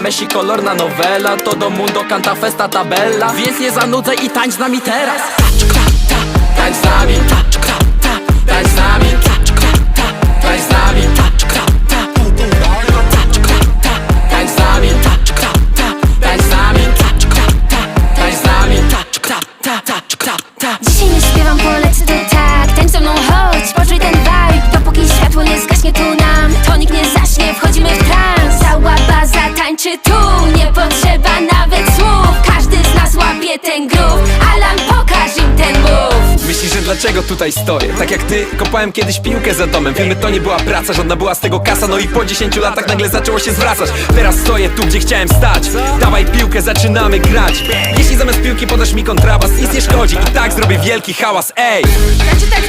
Messi, kolorna novela Todo mundo canta festa tabella. Więc nie zanudzaj i tańcz z nami teraz. Tańcz z nami tu Nie potrzeba nawet słów. Każdy z nas łapie ten groove. Alan, pokaż im ten move Myślisz, że dlaczego tutaj stoję? Tak jak ty, kopałem kiedyś piłkę za domem. Filmy to nie była praca, żadna była z tego kasa. No i po 10 latach nagle zaczęło się zwracać. Teraz stoję tu, gdzie chciałem stać. Dawaj piłkę, zaczynamy grać. Jeśli zamiast piłki podasz mi kontrabas Nic nie szkodzi. I tak zrobię wielki hałas Ej! Tańczy tak